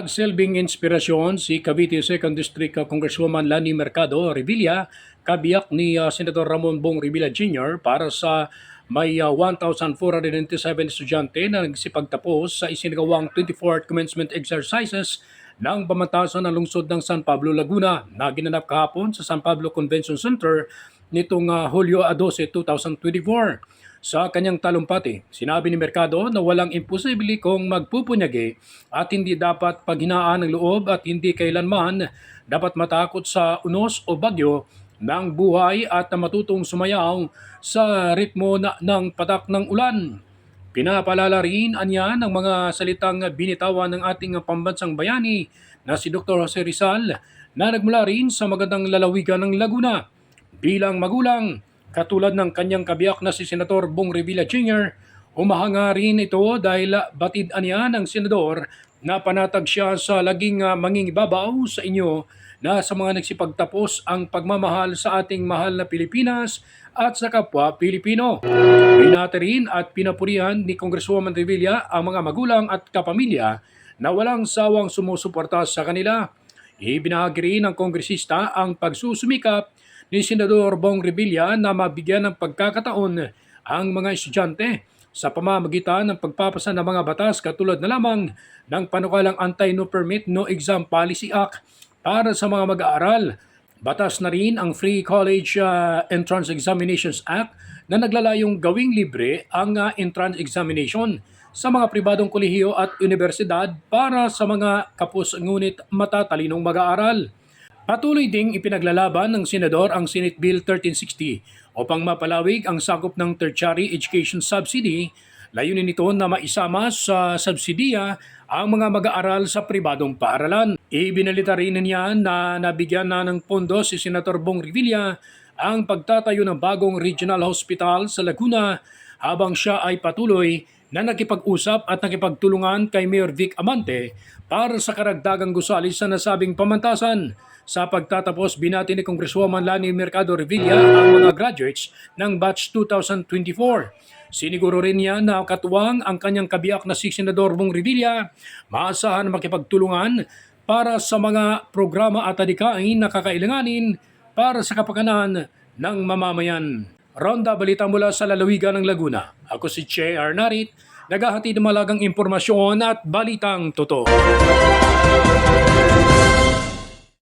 Nagsilbing inspirasyon si Cavite 2nd District Congresswoman Lani Mercado Revilla, kabiyak ni uh, Senator Ramon Bong Revilla Jr. para sa may uh, 1,497 estudyante na nagsipagtapos sa isinagawang 24th commencement exercises ng pamantasan ng lungsod ng San Pablo, Laguna na ginanap kahapon sa San Pablo Convention Center nitong uh, Hulyo 12, 2024. Sa kanyang talumpati, sinabi ni Mercado na walang imposible kung magpupunyagi at hindi dapat paghinaan ng loob at hindi kailanman dapat matakot sa unos o bagyo ng buhay at matutong sumayaw sa ritmo na, ng patak ng ulan. Pinapalala rin anya ng mga salitang binitawan ng ating pambansang bayani na si Dr. Jose Rizal na nagmula rin sa magandang lalawigan ng Laguna. Bilang magulang, Katulad ng kanyang kabiyak na si Senator Bong Revilla Jr., umahanga rin ito dahil batid niya ng senador na panatag siya sa laging uh, mangingibabaw sa inyo na sa mga nagsipagtapos ang pagmamahal sa ating mahal na Pilipinas at sa kapwa Pilipino. Binati rin at pinapurihan ni Congresswoman Revilla ang mga magulang at kapamilya na walang sawang sumusuporta sa kanila. Ibinahagi rin ng kongresista ang pagsusumikap ni Senador Bong Revilla na mabigyan ng pagkakataon ang mga estudyante sa pamamagitan ng pagpapasa ng mga batas katulad na lamang ng panukalang Anti-No Permit No Exam Policy Act para sa mga mag-aaral. Batas na rin ang Free College uh, Entrance Examinations Act na naglalayong gawing libre ang uh, entrance examination sa mga pribadong kolehiyo at universidad para sa mga kapos ngunit matatalinong mag-aaral. Patuloy ding ipinaglalaban ng Senador ang Senate Bill 1360 upang mapalawig ang sakop ng tertiary education subsidy. Layunin nito na maisama sa subsidiya ang mga mag-aaral sa pribadong paaralan. Ibinalita rin niya na nabigyan na ng pondo si Senator Bong Revilla ang pagtatayo ng bagong regional hospital sa Laguna habang siya ay patuloy na nakipag-usap at nakipagtulungan kay Mayor Vic Amante para sa karagdagang gusali sa nasabing pamantasan. Sa pagtatapos, binati ni Congresswoman Lani Mercado Revilla ang mga graduates ng batch 2024. Siniguro rin niya na katuwang ang kanyang kabiyak na si Senador Bong Revilla, maasahan makipagtulungan para sa mga programa at adikain na kakailanganin para sa kapakanan ng mamamayan. Ronda balita mula sa lalawigan ng Laguna. Ako si Che Arnarit, naghahatid ng malagang impormasyon at balitang totoo.